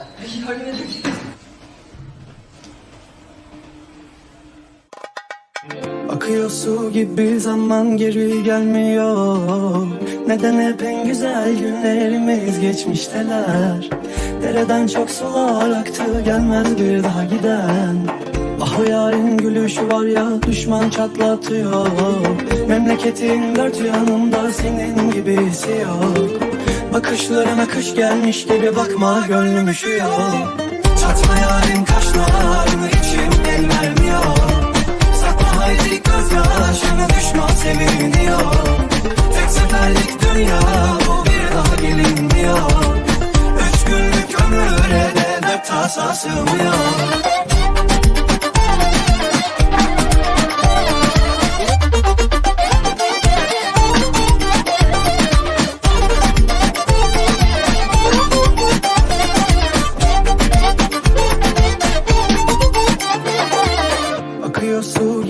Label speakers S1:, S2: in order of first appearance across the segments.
S1: Akıyor su gibi zaman geri gelmiyor. Neden hep en güzel günlerimiz geçmişteler? Dereden çok sular aktı gelmez bir daha giden Ah yarın gülüşü var ya düşman çatlatıyor. Memleketin dört yanında senin gibisi yok Bakışlarına kış gelmiş gibi bakma gönlüm üşüyor. Çatma yarın kaşlarını içim el vermiyor. Sakla haydi gözyaşını düşman seviniyor Tek seferlik dünya bu bir daha gelinmiyor. Üç günlük ömüre de dert tasa sığmıyor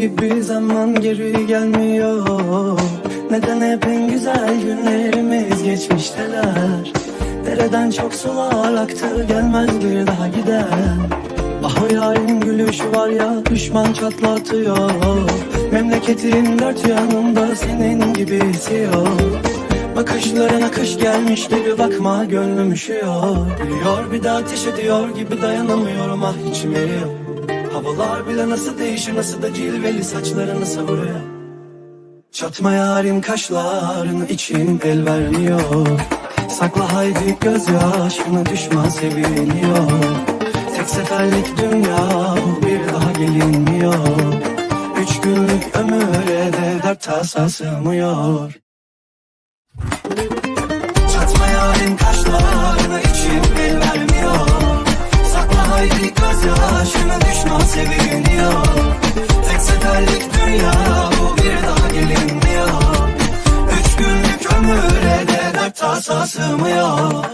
S1: gibi zaman geri gelmiyor. Neden hep en güzel günlerimiz geçmişteler? Dereden çok sular aktı gelmez bir daha giden Ah yarın gülüşü var ya düşman çatlatıyor. Memleketin dört yanında senin gibisi yok Bakışlarına kış gelmiş gibi bakma gönlüm üşüyor. Biliyor bir daha ateş ediyor gibi dayanamıyorum ah içim eriyor Havalar bile nasıl değişir nasıl da cilveli saçlarını savuruyor. Çatma yarim kaşlarını içim el vermiyor. Sakla haydi gözyaşını düşman seviniyor Tek seferlik dünya bir daha gelinmiyor. Üç günlük ömüre de dert tasa sığmıyor. Çatma yarim kaşlarını vermiyor Haydi gözyaşını düşman seviniyor. Tek seferlik dünya bu bir daha gelinmiyor. Üç günlük ömüre de dert tasa sığmıyor